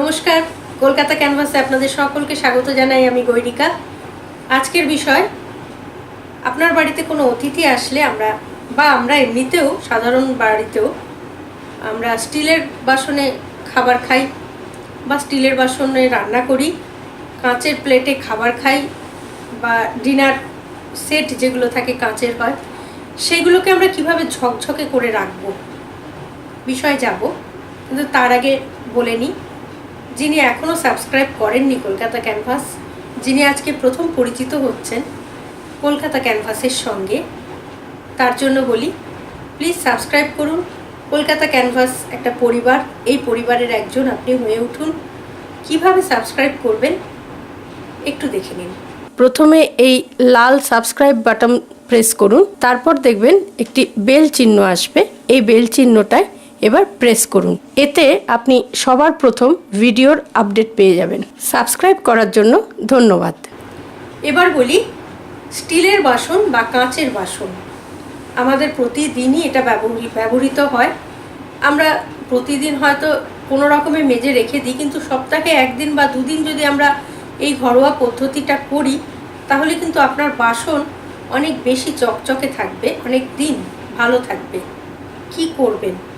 নমস্কার, কলকাতা ক্যানভাসে আপনাদের সকলকে স্বাগত জানাই আমি গৈরিকা। আজকের বিষয়, আপনার বাড়িতে কোনো অতিথি আসলে আমরা, বা আমরা এমনিতেও, সাধারণ বাড়িতেও, আমরা স্টিলের বাসনে খাবার খাই, বা স্টিলের বাসনে রান্না করি, কাঁচের প্লেটে খাবার খাই, বা ডিনার সেট যেগুলো থাকে কাঁচের হয়, সেগুলোকে আমরা কীভাবে ঝকঝকে করে রাখব? বিষয়ে যাব, কিন্তু তার আগে বলে নিই যিনি এখনও সাবস্ক্রাইব করেননি কলকাতা ক্যানভাস, যিনি আজকে প্রথম পরিচিত হচ্ছেন কলকাতা ক্যানভাসের সঙ্গে, তার জন্য বলি প্লিজ সাবস্ক্রাইব করুন। কলকাতা ক্যানভাস একটা পরিবার, এই পরিবারের একজন আপনি হয়ে উঠুন। কীভাবে সাবস্ক্রাইব করবেন একটু দেখে নিন। প্রথমে এই লাল সাবস্ক্রাইব বাটন প্রেস করুন, তারপর দেখবেন একটি বেল চিহ্ন আসবে। এই বেল চিহ্নটায় এবার প্রেস করুন। এতে আপনি সবার প্রথম ভিডিওর আপডেট পেয়ে যাবেন। সাবস্ক্রাইব করার জন্য ধন্যবাদ। এবার বলি, স্টিলের বাসন বা কাঁচের বাসন। আমাদের প্রতিদিনই এটা ব্যবহৃ- ব্যবহৃত হয়। আমরা প্রতিদিন হয়তো কোনো রকমে মেজে রেখে দিই, কিন্তু সপ্তাহে একদিন বা দুদিন যদি আমরা এই ঘরোয়া পদ্ধতিটা করি, তাহলে কিন্তু আপনার বাসন অনেক বেশি চকচকে থাকবে, অনেক দিন ভালো থাকবে। কি করবেন?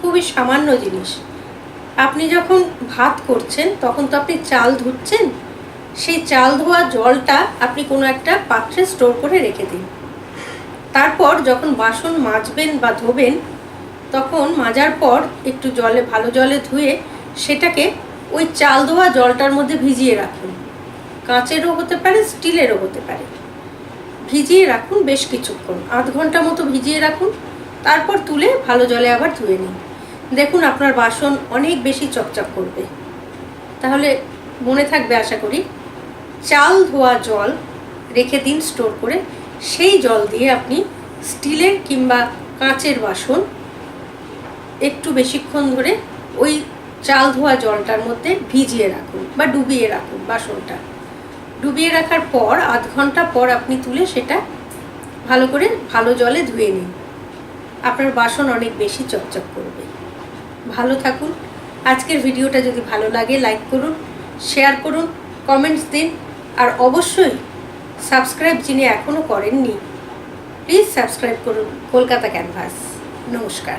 খুবই সামান্য জিনিস। আপনি যখন ভাত করছেন, তখন তো আপনি চাল ধুচ্ছেন। সেই চাল ধোয়া জলটা আপনি কোনো একটা পাত্রে স্টোর করে রেখে দিন। তারপর যখন বাসন মাজবেন বা ধোবেন, তখন মাজার পর একটু জলে, ভালো জলে ধুয়ে সেটাকে ওই চাল ধোয়া জলটার মধ্যে ভিজিয়ে রাখুন। কাঁচেরও হতে পারে, স্টিলেরও হতে পারে। ভিজিয়ে রাখুন বেশ কিছুক্ষণ, আধ ঘণ্টা মতো ভিজিয়ে রাখুন। তারপর তুলে ভালো জলে আবার ধুয়ে নিন। দেখুন আপনার বাসন অনেক বেশি চকচক করবে। তাহলে মনে থাকবে আশা করি, চাল ধোয়া জল রেখে দিন স্টোর করে, সেই জল দিয়ে আপনি স্টিলের কিংবা কাঁচের বাসন একটু বেশিক্ষণ ধরে ওই চাল ধোয়া জলটার মধ্যে ভিজিয়ে রাখুন বা ডুবিয়ে রাখুন বাসনটা। ডুবিয়ে রাখার পর আধ ঘণ্টা পর আপনি তুলে সেটা ভালো করে ভালো জলে ধুয়ে নিন। আপনার বাসন অনেক বেশি চকচক করবে। ভালো থাকুন। আজকের ভিডিওটা যদি ভালো লাগে লাইক করুন শেয়ার করুন কমেন্টস দিন, আর অবশ্যই সাবস্ক্রাইব যিনি এখনও করেননি প্লিজ সাবস্ক্রাইব করুন কলকাতা ক্যানভাস নমস্কার।